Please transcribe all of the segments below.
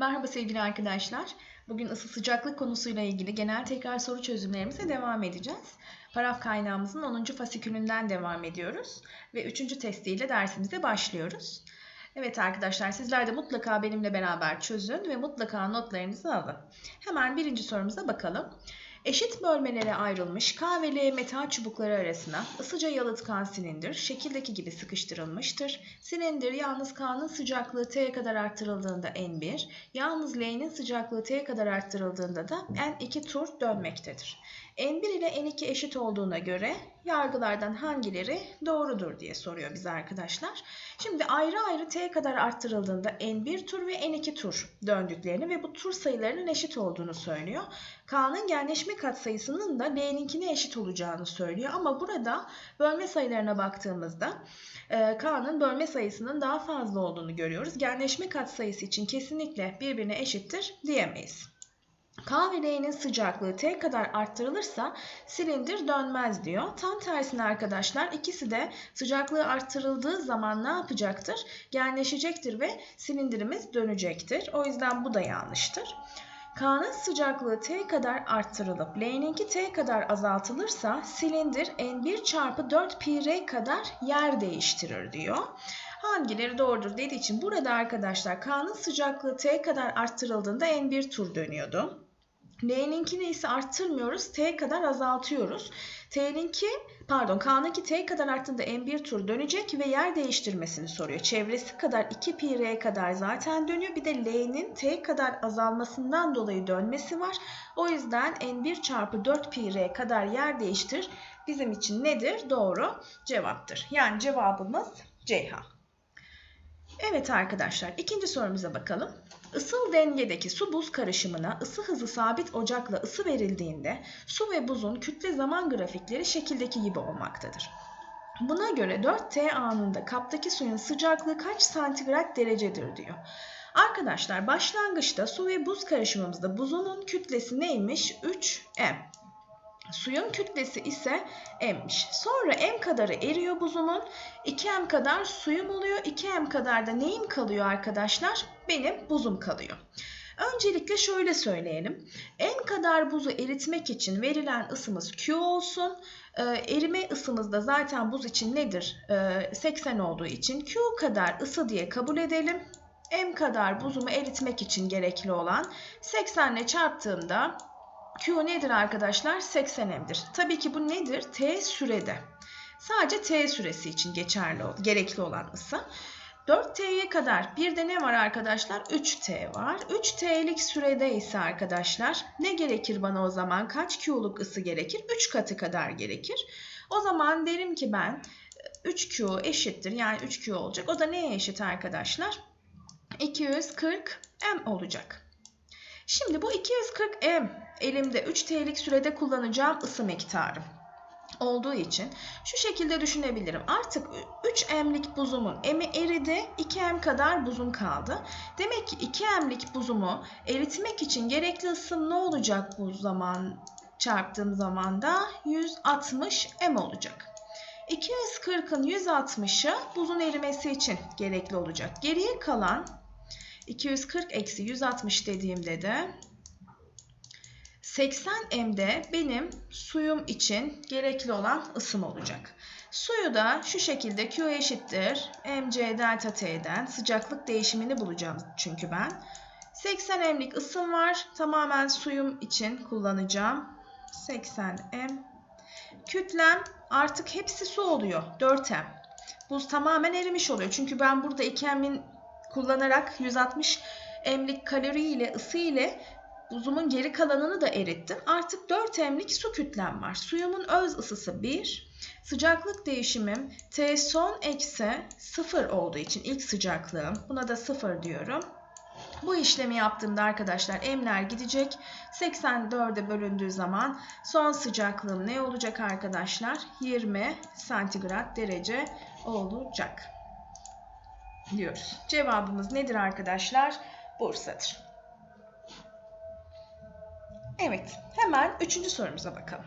Merhaba sevgili arkadaşlar. Bugün ısı sıcaklık konusuyla ilgili genel tekrar soru çözümlerimize devam edeceğiz. Paraf kaynağımızın 10. fasikülünden devam ediyoruz ve 3. testiyle dersimize başlıyoruz. Evet arkadaşlar sizler de mutlaka benimle beraber çözün ve mutlaka notlarınızı alın. Hemen birinci sorumuza bakalım. Eşit bölmelere ayrılmış K ve L metal çubukları arasına ısıca yalıtkan silindir şekildeki gibi sıkıştırılmıştır. Silindir yalnız K'nın sıcaklığı T'ye kadar arttırıldığında N1, yalnız L'nin sıcaklığı T'ye kadar arttırıldığında da N2 tur dönmektedir. N1 ile N2 eşit olduğuna göre yargılardan hangileri doğrudur diye soruyor bize arkadaşlar. Şimdi ayrı ayrı T kadar arttırıldığında N1 tur ve N2 tur döndüklerini ve bu tur sayılarının eşit olduğunu söylüyor. K'nın genleşme katsayısının da L'ninkine eşit olacağını söylüyor. Ama burada bölme sayılarına baktığımızda e, K'nın bölme sayısının daha fazla olduğunu görüyoruz. Genleşme katsayısı için kesinlikle birbirine eşittir diyemeyiz. K ve L'nin sıcaklığı T kadar arttırılırsa silindir dönmez diyor. Tam tersine arkadaşlar ikisi de sıcaklığı arttırıldığı zaman ne yapacaktır? Genleşecektir ve silindirimiz dönecektir. O yüzden bu da yanlıştır. K'nın sıcaklığı T kadar arttırılıp L'ninki T kadar azaltılırsa silindir N1 çarpı 4 pi R kadar yer değiştirir diyor. Hangileri doğrudur dediği için burada arkadaşlar K'nın sıcaklığı T kadar arttırıldığında N1 tur dönüyordu. L'ninkini ise arttırmıyoruz. T kadar azaltıyoruz. T'ninki pardon K'nınki T kadar arttığında N1 tur dönecek ve yer değiştirmesini soruyor. Çevresi kadar 2 pi R kadar zaten dönüyor. Bir de L'nin T kadar azalmasından dolayı dönmesi var. O yüzden N1 çarpı 4 pi R kadar yer değiştir bizim için nedir? Doğru cevaptır. Yani cevabımız Ceyhan. Evet arkadaşlar ikinci sorumuza bakalım. Isıl dengedeki su buz karışımına ısı hızı sabit ocakla ısı verildiğinde su ve buzun kütle zaman grafikleri şekildeki gibi olmaktadır. Buna göre 4T anında kaptaki suyun sıcaklığı kaç santigrat derecedir diyor. Arkadaşlar başlangıçta su ve buz karışımımızda buzunun kütlesi neymiş? 3M. Suyun kütlesi ise M'miş. Sonra M kadarı eriyor buzumun. 2M kadar suyum oluyor. 2M kadar da neyim kalıyor arkadaşlar? Benim buzum kalıyor. Öncelikle şöyle söyleyelim. N kadar buzu eritmek için verilen ısımız Q olsun. Ee, erime ısımız da zaten buz için nedir? Ee, 80 olduğu için Q kadar ısı diye kabul edelim. M kadar buzumu eritmek için gerekli olan 80 ile çarptığımda Q nedir arkadaşlar? 80M'dir. Tabii ki bu nedir? T sürede. Sadece T süresi için geçerli, gerekli olan ısı. 4T'ye kadar bir de ne var arkadaşlar? 3T var. 3T'lik sürede ise arkadaşlar ne gerekir bana o zaman? Kaç Q'luk ısı gerekir? 3 katı kadar gerekir. O zaman derim ki ben 3Q eşittir. Yani 3Q olacak. O da neye eşit arkadaşlar? 240 M olacak. Şimdi bu 240 M elimde 3 T'lik sürede kullanacağım ısı miktarı olduğu için şu şekilde düşünebilirim. Artık 3 M'lik buzumun M'i eridi, 2 M kadar buzum kaldı. Demek ki 2 M'lik buzumu eritmek için gerekli ısım ne olacak bu zaman çarptığım zaman da 160 M olacak. 240'ın 160'ı buzun erimesi için gerekli olacak. Geriye kalan 240 eksi 160 dediğimde de 80 M'de benim suyum için gerekli olan ısım olacak. Suyu da şu şekilde Q eşittir mc delta T'den sıcaklık değişimini bulacağım çünkü ben. 80 M'lik ısım var. Tamamen suyum için kullanacağım. 80 M. Kütlem artık hepsi su oluyor. 4 M. Buz tamamen erimiş oluyor. Çünkü ben burada 2 M'in kullanarak 160 M'lik kalori ile ısı ile buzumun geri kalanını da erittim. Artık 4 emlik su kütlem var. Suyumun öz ısısı 1. Sıcaklık değişimim T son eksi 0 olduğu için ilk sıcaklığım. Buna da 0 diyorum. Bu işlemi yaptığımda arkadaşlar emler gidecek. 84'e bölündüğü zaman son sıcaklığım ne olacak arkadaşlar? 20 santigrat derece olacak diyoruz. Cevabımız nedir arkadaşlar? Bursa'dır. Evet, hemen üçüncü sorumuza bakalım.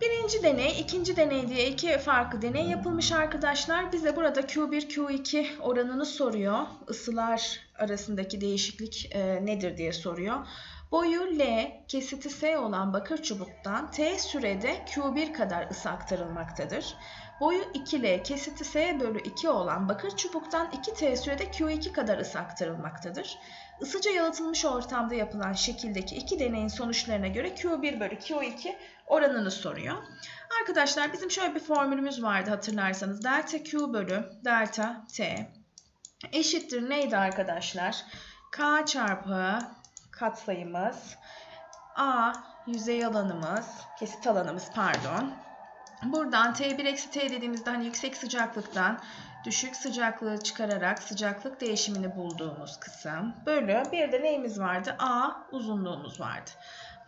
Birinci deney, ikinci deney diye iki farklı deney yapılmış arkadaşlar. Bize burada Q1, Q2 oranını soruyor. Isılar arasındaki değişiklik e, nedir diye soruyor. Boyu L, kesiti S olan bakır çubuktan T sürede Q1 kadar ısı aktarılmaktadır. Boyu 2L, kesiti S bölü 2 olan bakır çubuktan 2T sürede Q2 kadar ısı aktarılmaktadır. Isıca yalıtılmış ortamda yapılan şekildeki iki deneyin sonuçlarına göre Q1 bölü Q2 oranını soruyor. Arkadaşlar bizim şöyle bir formülümüz vardı hatırlarsanız. Delta Q bölü delta T eşittir neydi arkadaşlar? K çarpı katsayımız A yüzey alanımız, kesit alanımız pardon. Buradan T1 eksi T dediğimizde hani yüksek sıcaklıktan düşük sıcaklığı çıkararak sıcaklık değişimini bulduğumuz kısım. Bölü bir de neyimiz vardı? A uzunluğumuz vardı.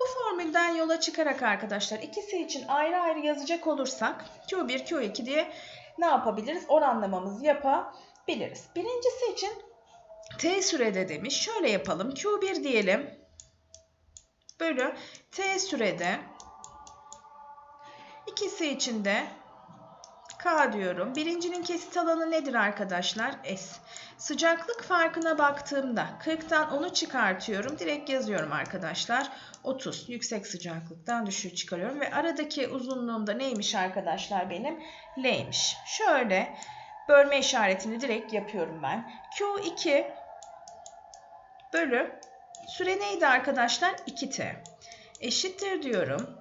Bu formülden yola çıkarak arkadaşlar ikisi için ayrı ayrı yazacak olursak Q1, Q2 diye ne yapabiliriz? Oranlamamızı yapabiliriz. Birincisi için T sürede demiş. Şöyle yapalım. Q1 diyelim. Bölü T sürede. İkisi için de K diyorum. Birincinin kesit alanı nedir arkadaşlar? S. Sıcaklık farkına baktığımda 40'tan 10'u çıkartıyorum. Direkt yazıyorum arkadaşlar. 30. Yüksek sıcaklıktan düşüğü çıkarıyorum. Ve aradaki uzunluğum da neymiş arkadaşlar benim? L'ymiş. Şöyle bölme işaretini direkt yapıyorum ben. Q2 bölü süre neydi arkadaşlar? 2T. Eşittir diyorum.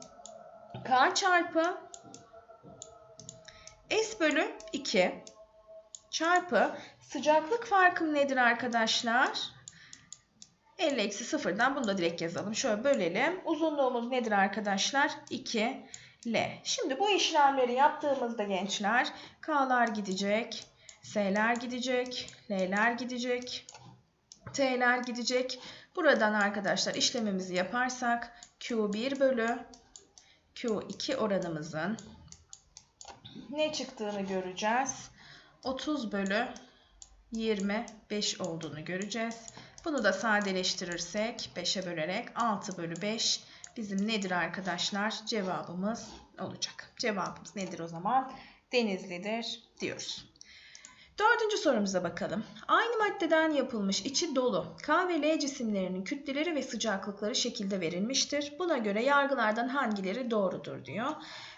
K çarpı S bölü 2 çarpı sıcaklık farkım nedir arkadaşlar? 50 eksi sıfırdan bunu da direkt yazalım. Şöyle bölelim. Uzunluğumuz nedir arkadaşlar? 2 L. Şimdi bu işlemleri yaptığımızda gençler K'lar gidecek, S'ler gidecek, L'ler gidecek, T'ler gidecek. Buradan arkadaşlar işlemimizi yaparsak Q1 bölü Q2 oranımızın ne çıktığını göreceğiz. 30 bölü 25 olduğunu göreceğiz. Bunu da sadeleştirirsek 5'e bölerek 6 bölü 5 bizim nedir arkadaşlar? Cevabımız olacak. Cevabımız nedir o zaman? Denizli'dir diyoruz. Dördüncü sorumuza bakalım. Aynı maddeden yapılmış içi dolu K ve L cisimlerinin kütleleri ve sıcaklıkları şekilde verilmiştir. Buna göre yargılardan hangileri doğrudur diyor.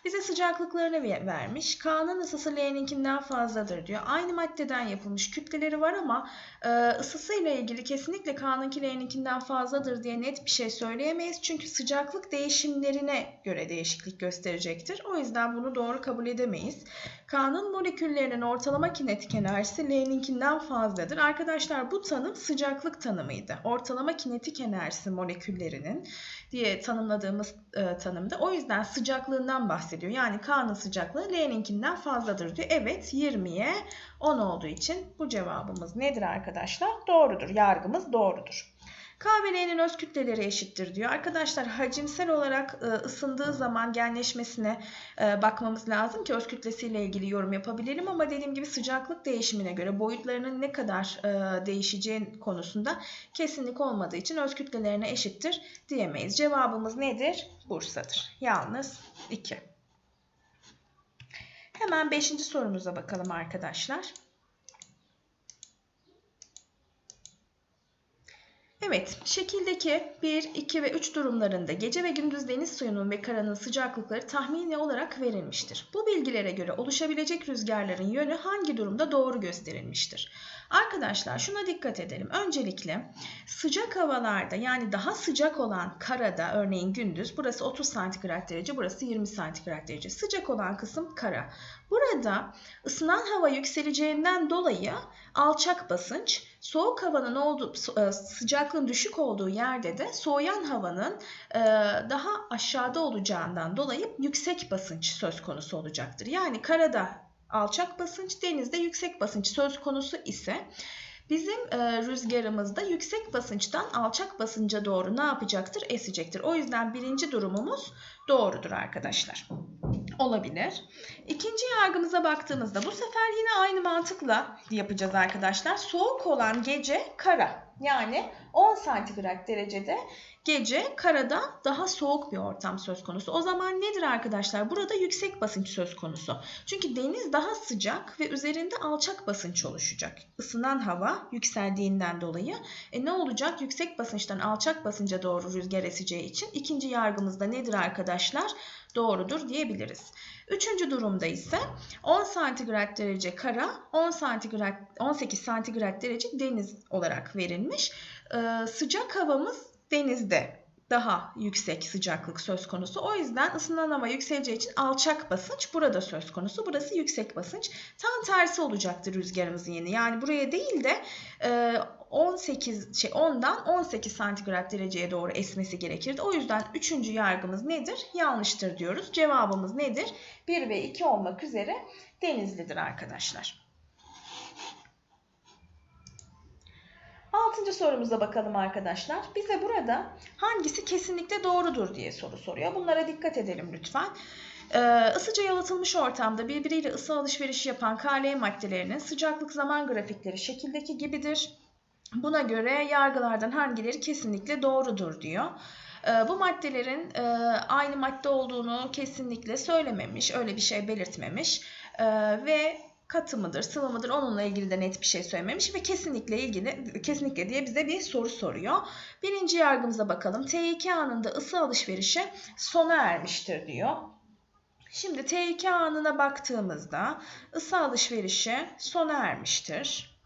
Bize sıcaklıklarını vermiş. K'nın ısısı L'ninkinden fazladır diyor. Aynı maddeden yapılmış kütleleri var ama e, ısısıyla ilgili kesinlikle K'nınki L'ninkinden fazladır diye net bir şey söyleyemeyiz. Çünkü sıcaklık değişimlerine göre değişiklik gösterecektir. O yüzden bunu doğru kabul edemeyiz. K'nın moleküllerinin ortalama kinetik enerjisi L'ninkinden fazladır. Arkadaşlar bu tanım sıcaklık tanımıydı. Ortalama kinetik enerjisi moleküllerinin diye tanımladığımız e, tanımda. O yüzden sıcaklığından bahsediyor. Yani K'nın sıcaklığı L'ninkinden fazladır diyor. Evet 20'ye 10 olduğu için bu cevabımız nedir arkadaşlar? Doğrudur. Yargımız doğrudur. K öz kütleleri eşittir diyor. Arkadaşlar hacimsel olarak e, ısındığı zaman genleşmesine e, bakmamız lazım ki öz kütlesiyle ilgili yorum yapabilelim ama dediğim gibi sıcaklık değişimine göre boyutlarının ne kadar e, değişeceği konusunda kesinlik olmadığı için öz kütlelerine eşittir diyemeyiz. Cevabımız nedir? Bursa'dır. Yalnız 2. Hemen 5. sorumuza bakalım arkadaşlar. Evet, şekildeki 1, 2 ve 3 durumlarında gece ve gündüz deniz suyunun ve karanın sıcaklıkları tahmini olarak verilmiştir. Bu bilgilere göre oluşabilecek rüzgarların yönü hangi durumda doğru gösterilmiştir? Arkadaşlar şuna dikkat edelim. Öncelikle sıcak havalarda yani daha sıcak olan karada örneğin gündüz burası 30 santigrat derece burası 20 santigrat derece. Sıcak olan kısım kara. Burada ısınan hava yükseleceğinden dolayı alçak basınç, soğuk havanın olduğu, e, sıcaklığın düşük olduğu yerde de soğuyan havanın e, daha aşağıda olacağından dolayı yüksek basınç söz konusu olacaktır. Yani karada alçak basınç, denizde yüksek basınç söz konusu ise bizim e, rüzgarımızda yüksek basınçtan alçak basınca doğru ne yapacaktır? Esecektir. O yüzden birinci durumumuz doğrudur arkadaşlar olabilir. İkinci yargımıza baktığımızda bu sefer yine aynı mantıkla yapacağız arkadaşlar. Soğuk olan gece kara yani 10 santigrat derecede gece karada daha soğuk bir ortam söz konusu. O zaman nedir arkadaşlar? Burada yüksek basınç söz konusu. Çünkü deniz daha sıcak ve üzerinde alçak basınç oluşacak. Isınan hava yükseldiğinden dolayı. E ne olacak? Yüksek basınçtan alçak basınca doğru rüzgar eseceği için ikinci yargımızda nedir arkadaşlar? Doğrudur diyebiliriz. Üçüncü durumda ise 10 santigrat derece kara, 10 santigrat, 18 santigrat derece deniz olarak verilmiş. Ee, sıcak havamız denizde daha yüksek sıcaklık söz konusu. O yüzden ısınan hava yükseleceği için alçak basınç burada söz konusu. Burası yüksek basınç. Tam tersi olacaktır rüzgarımızın yeni. Yani buraya değil de 18 şey 10'dan 18 santigrat dereceye doğru esmesi gerekirdi. O yüzden üçüncü yargımız nedir? Yanlıştır diyoruz. Cevabımız nedir? 1 ve 2 olmak üzere denizlidir arkadaşlar. Altıncı sorumuza bakalım arkadaşlar. Bize burada hangisi kesinlikle doğrudur diye soru soruyor. Bunlara dikkat edelim lütfen. Ee, ısıca yalıtılmış ortamda birbiriyle ısı alışverişi yapan KL maddelerinin sıcaklık zaman grafikleri şekildeki gibidir. Buna göre yargılardan hangileri kesinlikle doğrudur diyor. Ee, bu maddelerin e, aynı madde olduğunu kesinlikle söylememiş, öyle bir şey belirtmemiş ee, ve katı mıdır, sıvı mıdır onunla ilgili de net bir şey söylememiş ve kesinlikle ilgili kesinlikle diye bize bir soru soruyor. Birinci yargımıza bakalım. T2 anında ısı alışverişi sona ermiştir diyor. Şimdi T2 anına baktığımızda ısı alışverişi sona ermiştir.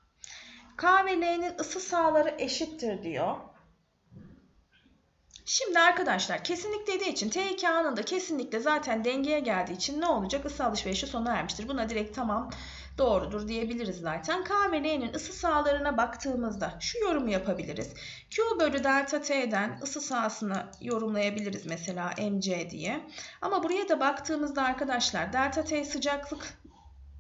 K ve L'nin ısı sahaları eşittir diyor. Şimdi arkadaşlar kesinlik dediği için T2 anında kesinlikle zaten dengeye geldiği için ne olacak? Isı alışverişi sona ermiştir. Buna direkt tamam doğrudur diyebiliriz zaten. K ve L'nin ısı sahalarına baktığımızda şu yorumu yapabiliriz. Q bölü delta T'den ısı sahasını yorumlayabiliriz mesela mc diye. Ama buraya da baktığımızda arkadaşlar delta T sıcaklık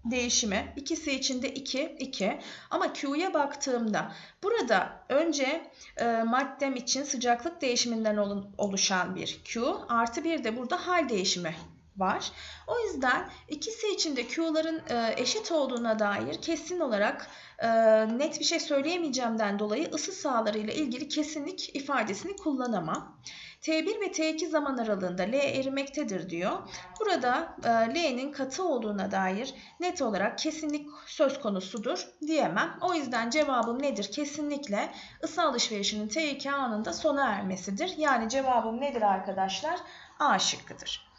değişimi. İkisi içinde 2 2 ama Q'ya baktığımda burada önce e, maddem için sıcaklık değişiminden oluşan bir Q artı bir de burada hal değişimi var. O yüzden ikisi için de Q'ların e, eşit olduğuna dair kesin olarak e, net bir şey söyleyemeyeceğimden dolayı ısı sahaları ile ilgili kesinlik ifadesini kullanamam. T1 ve T2 zaman aralığında L erimektedir diyor. Burada e, L'nin katı olduğuna dair net olarak kesinlik söz konusudur diyemem. O yüzden cevabım nedir? Kesinlikle ısı alışverişinin T2 anında sona ermesidir. Yani cevabım nedir arkadaşlar? A şıkkıdır.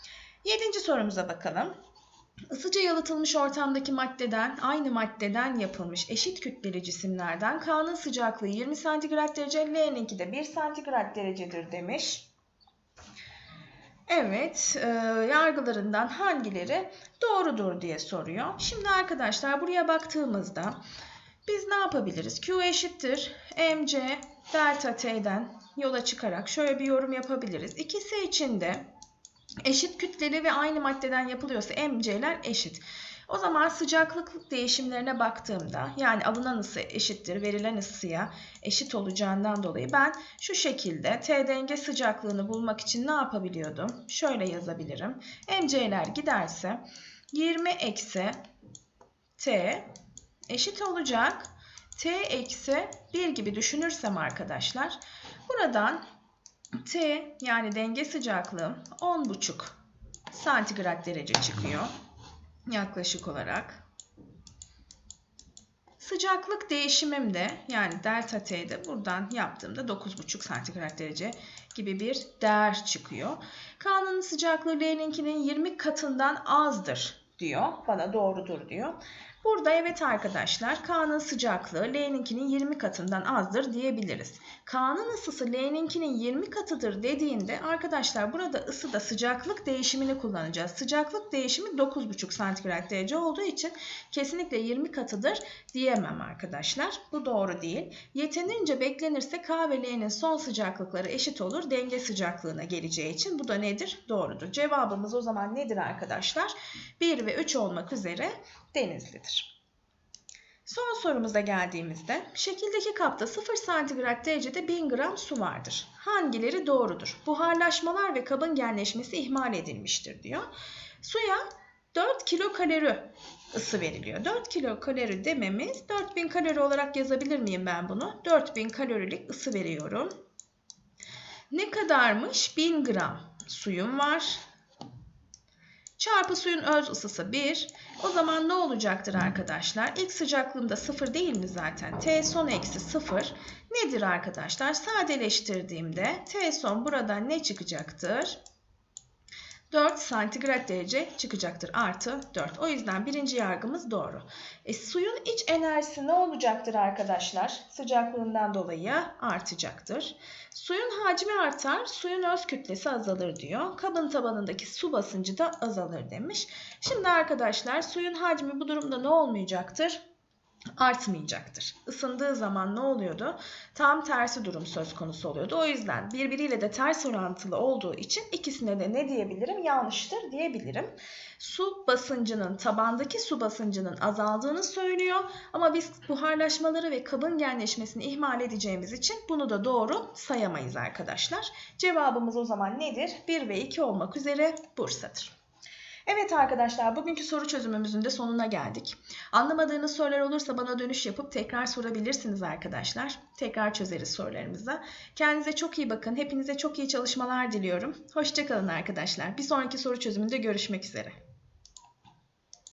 Yedinci sorumuza bakalım. Isıca yalıtılmış ortamdaki maddeden, aynı maddeden yapılmış eşit kütleli cisimlerden K'nın sıcaklığı 20 santigrat derece, L'ninki de 1 santigrat derecedir demiş. Evet, e, yargılarından hangileri doğrudur diye soruyor. Şimdi arkadaşlar buraya baktığımızda biz ne yapabiliriz? Q eşittir mc delta t'den yola çıkarak şöyle bir yorum yapabiliriz. İkisi için de eşit kütleli ve aynı maddeden yapılıyorsa mc'ler eşit. O zaman sıcaklık değişimlerine baktığımda yani alınan ısı eşittir verilen ısıya eşit olacağından dolayı ben şu şekilde T denge sıcaklığını bulmak için ne yapabiliyordum? Şöyle yazabilirim. mc'ler giderse 20 eksi T eşit olacak. T eksi 1 gibi düşünürsem arkadaşlar buradan T yani denge sıcaklığım 10,5 santigrat derece çıkıyor yaklaşık olarak. Sıcaklık değişimim de yani delta T'de buradan yaptığımda 9,5 santigrat derece gibi bir değer çıkıyor. K'nın sıcaklığı L'ninkinin 20 katından azdır diyor. Bana doğrudur diyor. Burada evet arkadaşlar K'nın sıcaklığı L'ninkinin 20 katından azdır diyebiliriz. K'nın ısısı L'ninkinin 20 katıdır dediğinde arkadaşlar burada ısıda sıcaklık değişimini kullanacağız. Sıcaklık değişimi 9,5 santigrat derece olduğu için kesinlikle 20 katıdır diyemem arkadaşlar. Bu doğru değil. Yetenince beklenirse K ve L'nin son sıcaklıkları eşit olur. Denge sıcaklığına geleceği için bu da nedir? Doğrudur. Cevabımız o zaman nedir arkadaşlar? 1 ve 3 olmak üzere denizlidir. Son sorumuza geldiğimizde şekildeki kapta 0 santigrat derecede 1000 gram su vardır. Hangileri doğrudur? Buharlaşmalar ve kabın genleşmesi ihmal edilmiştir diyor. Suya 4 kilokalori ısı veriliyor. 4 kilokalori dememiz 4000 kalori olarak yazabilir miyim ben bunu? 4000 kalorilik ısı veriyorum. Ne kadarmış? 1000 gram suyum var. Çarpı suyun öz ısısı 1. O zaman ne olacaktır arkadaşlar? İlk sıcaklığında 0 değil mi zaten? T son eksi 0 nedir arkadaşlar? Sadeleştirdiğimde T son buradan ne çıkacaktır? 4 santigrat derece çıkacaktır. Artı 4. O yüzden birinci yargımız doğru. E, suyun iç enerjisi ne olacaktır arkadaşlar? Sıcaklığından dolayı artacaktır. Suyun hacmi artar, suyun öz kütlesi azalır diyor. Kabın tabanındaki su basıncı da azalır demiş. Şimdi arkadaşlar suyun hacmi bu durumda ne olmayacaktır? Artmayacaktır. Isındığı zaman ne oluyordu? Tam tersi durum söz konusu oluyordu. O yüzden birbiriyle de ters orantılı olduğu için ikisine de ne diyebilirim? Yanlıştır diyebilirim. Su basıncının, tabandaki su basıncının azaldığını söylüyor. Ama biz buharlaşmaları ve kabın genleşmesini ihmal edeceğimiz için bunu da doğru sayamayız arkadaşlar. Cevabımız o zaman nedir? 1 ve 2 olmak üzere Bursa'dır. Evet arkadaşlar bugünkü soru çözümümüzün de sonuna geldik. Anlamadığınız sorular olursa bana dönüş yapıp tekrar sorabilirsiniz arkadaşlar. Tekrar çözeriz sorularımızı. Kendinize çok iyi bakın. Hepinize çok iyi çalışmalar diliyorum. Hoşçakalın arkadaşlar. Bir sonraki soru çözümünde görüşmek üzere.